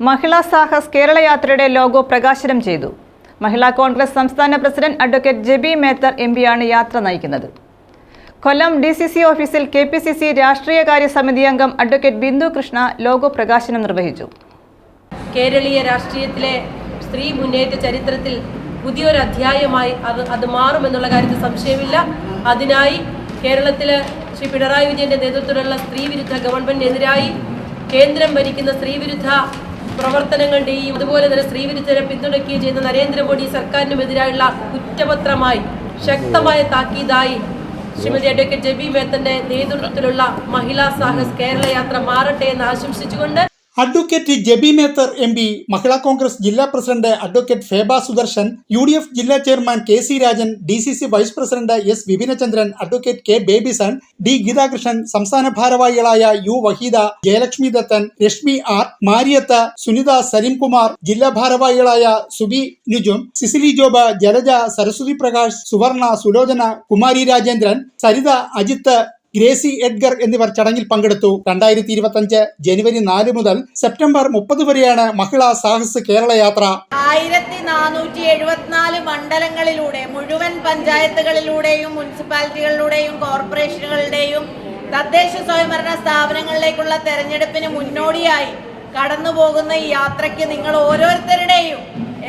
മഹിളാ സാഹസ് കേരള യാത്രയുടെ ലോഗോ പ്രകാശനം ചെയ്തു. മഹിളാ കോൺഗ്രസ് സംസ്ഥാന president advocate Jebi Mather M പിയാണ് യാത്ര നയിക്കുന്നത്. കൊല്ലം ഡി സി സി ഓഫീസിൽ കെ പി സി സി രാഷ്ട്രീയകാര്യ സമിതി അംഗം അഡ്വക്കേറ്റ് ബിന്ദു കൃഷ്ണ ലോഗോ പ്രകാശനം നിർവഹിച്ചു. കേരളീയ രാഷ്ട്രീയത്തിലെ സ്ത്രീ മുന്നേറ്റ ചരിത്രത്തിൽ പുതിയൊരു അധ്യായമായി അത് അത് മാറുമെന്നുള്ള കാര്യത്തിൽ സംശയമില്ല. അതിനായി കേരളത്തിൽ ശ്രീ പിണറായി വിജയന്റെ നേതൃത്വത്തിലുള്ള സ്ത്രീവിരുദ്ധ ഗവൺമെന്റിനെതിരായി കേന്ദ്രം ഭരിക്കുന്ന സ്ത്രീവിരുദ്ധ പ്രവർത്തനങ്ങളുടെയും അതുപോലെ തന്നെ സ്ത്രീവിരുദ്ധരെ പിന്തുണയ്ക്കുകയും ചെയ്യുന്ന നരേന്ദ്രമോദി സർക്കാരിനുമെതിരായുള്ള കുറ്റപത്രമായി ശക്തമായ താക്കീതായി ശ്രീമതി അഡ്വക്കേറ്റ് ജബി മേത്തന്റെ നേതൃത്വത്തിലുള്ള മഹിളാ സാഹസ് കേരള യാത്ര മാറട്ടെ എന്ന് ആശംസിച്ചുകൊണ്ട് advocate Jebi Mather M P Mahila Congress ജില്ലാ president advocate Feba Sudarshan U D F ജില്ലാ chairman K C Rajan D C C vice president S Vipinachandran advocate K Babyson D Geethakrishnan സംസ്ഥാന ഭാരവാഹികളായ U Waheeda Jayalakshmi Dathan Reshmi R മാരിയത്ത Sunitha Salimkumar ജില്ലാ ഭാരവാഹികളായ Subi Nujum Cicily ജോബ Jalaja Saraswathi Prakash Suvarna Sulochana Kumari Rajendran Saritha Ajith Gracy Edgar എന്നിവർ ചടങ്ങിൽ പങ്കെടുത്തു. രണ്ടായിരത്തി ഇരുപത്തഞ്ച് ജനുവരി നാല് മുതൽ സെപ്റ്റംബർ മുപ്പത് വരെയാണ് മഹിളാ സാഹസ് കേരള യാത്ര. ആയിരത്തി നാനൂറ്റി എഴുപത്തിനാല് മണ്ഡലങ്ങളിലൂടെ മുഴുവൻ പഞ്ചായത്തുകളിലൂടെയും മുനിസിപ്പാലിറ്റികളിലൂടെയും കോർപ്പറേഷനുകളുടെയും തദ്ദേശ സ്വയംഭരണ സ്ഥാപനങ്ങളിലേക്കുള്ള തെരഞ്ഞെടുപ്പിന് മുന്നോടിയായി കടന്നു പോകുന്ന ഈ യാത്രയ്ക്ക് നിങ്ങൾ ഓരോരുത്തരുടെയും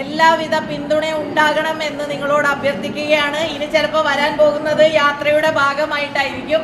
എല്ലാവിധ പിന്തുണ ഉണ്ടാകണം എന്ന് നിങ്ങളോട് അഭ്യർത്ഥിക്കുകയാണ്. ഇനി ചിലപ്പോൾ വരാൻ പോകുന്നത് യാത്രയുടെ ഭാഗമായിട്ടായിരിക്കും.